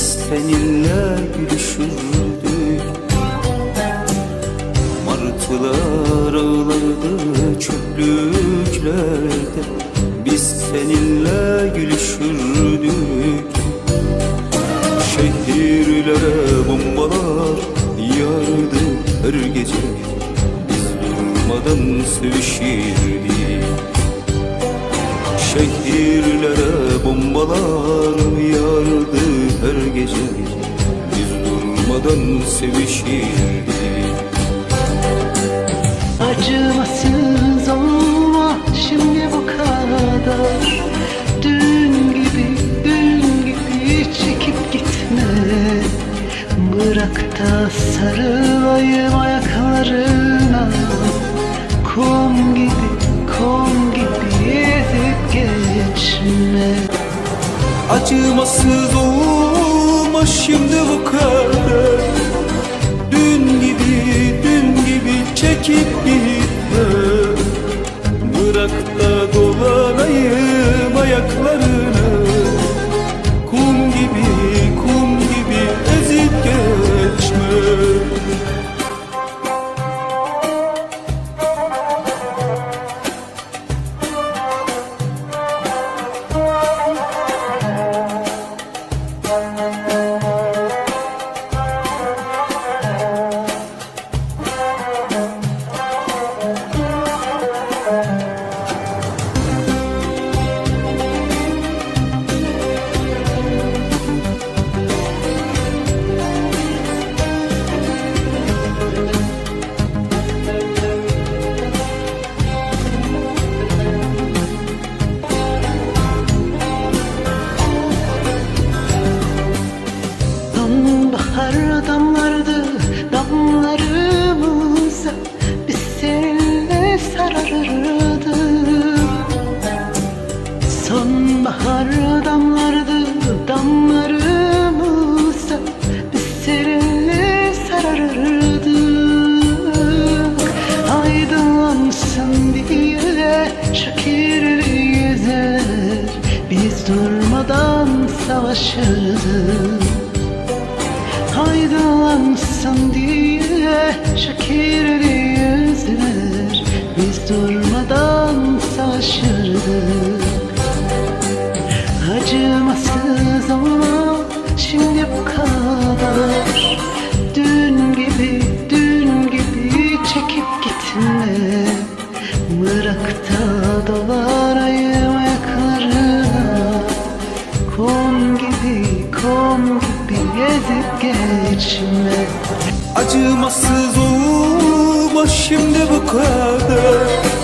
biz seninle gülüşürdük. Martılar ağlardı çöplüklerde. Biz seninle gülüşürdük. Şehirlere bombalar yağardı her gece. Biz durmadan sevişirdik. Şehirlere bombalar yağardı her gece. Biz durmadan sevişirdik. Acımasız olma şimdi bu kadar. Dün gibi, dün gibi çekip gitme. Bırak da sarılayım ayaklarına. Kum geçme Acımasız olma şimdi bu kadar. Dün gibi, dün gibi çekip gitme Sonbahar Sonbahar damlardı damlarımıza Biz seninle sararırdık Aydınlansın diye şu kirli yüzler Biz durmadan savaşırdık Aydınlansın diye şu Bırak da dolanayım ayaklarına. Kum gibi, kum gibi ezip geçme. Acımasız olma şimdi bu kadar